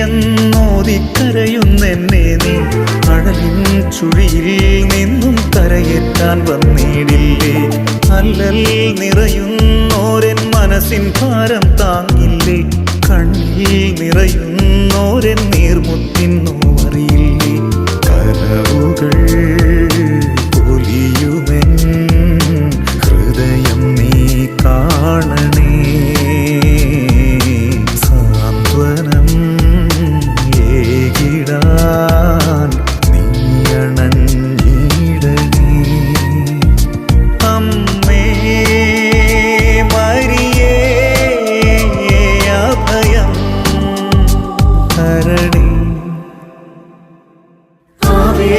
എന്നോതിക്കരയുന്നെന്നെ നീ. അഴലിൻ ചുഴിയിൽ നിന്നും കരയെത്താൻ വന്നിടില്ലേ. അല്ലൽ നിറയുന്നോരൻ മനസ്സിൻ ഭാരം താങ്ങില്ലേ. കണ്ണിൽ നിറയുന്നോരൻ നീർമുത്തിന്നോ അറിയില്ലേ കരവുകൾ കണഞ്ഞിടവേ അമ്മേ മരിയേ അഭയം തരണേ. ആവേ